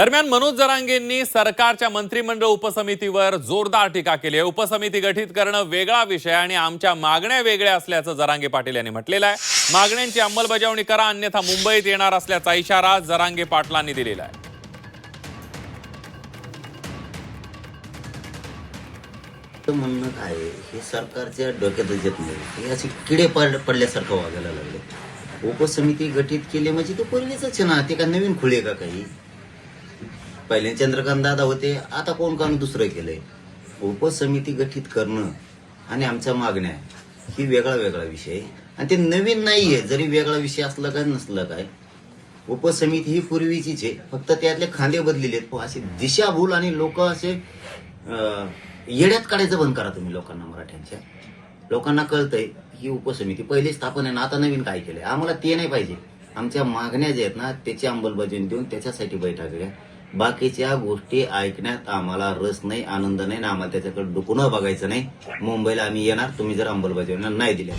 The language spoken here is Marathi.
दरम्यान मनोज जरांगेंनी सरकारच्या मंत्रिमंडळ उपसमितीवर जोरदार टीका केली आहे. उपसमिती गठीत करणं वेगळा विषय आणि आमच्या मागण्या वेगळ्या असल्याचं जरांगे पाटील यांनी म्हटलेलं आहे. मागण्यांची अंमलबजावणी करा अन्यथा मुंबईत येणार असल्याचा इशारा जरांगे पाटलांनी दिलेला आहे. म्हणणं काय हे सरकारच्या डोक्यातच येत नाही. हे असे किडे पड पडल्यासारखं वागायला लागले. उपसमिती गठीत केली म्हणजे ते पूर्वीच आहे ना? ते का नवीन खुळे का काही? पहिले चंद्रकांत दादा होते आता कोण कोण दुसरं केलंय? उपसमिती गठीत करणं आणि आमच्या मागण्या ही वेगळा वेगळा विषय आहे. आणि ते नवीन नाहीये जरी वेगळा विषय असला काय नसलं काय उपसमिती ही पूर्वीचीच आहे. फक्त त्यातले खांदे बदलेले आहेत. अशी असे दिशाभूल आणि लोक असे येड्यात काढायचं बंद करा तुम्ही लोकांना मराठ्यांच्या. लोकांना कळतंय ही उपसमिती पहिली स्थापन आहे ना आता नवीन काय केलंय? आम्हाला ते नाही पाहिजे. आमच्या मागण्या ज्या आहेत ना त्याची अंमलबजावणी देऊन त्याच्यासाठी बैठक घ्या बाकीच्या गोष्टी ऐकण्यात आम्हाला रस नाही आनंद नाही आम्हाला त्याच्याकडे डुकून बघायचं नाही. मुंबईला आम्ही येणार तुम्ही जर अंमलबजावणी नाही दिल्या.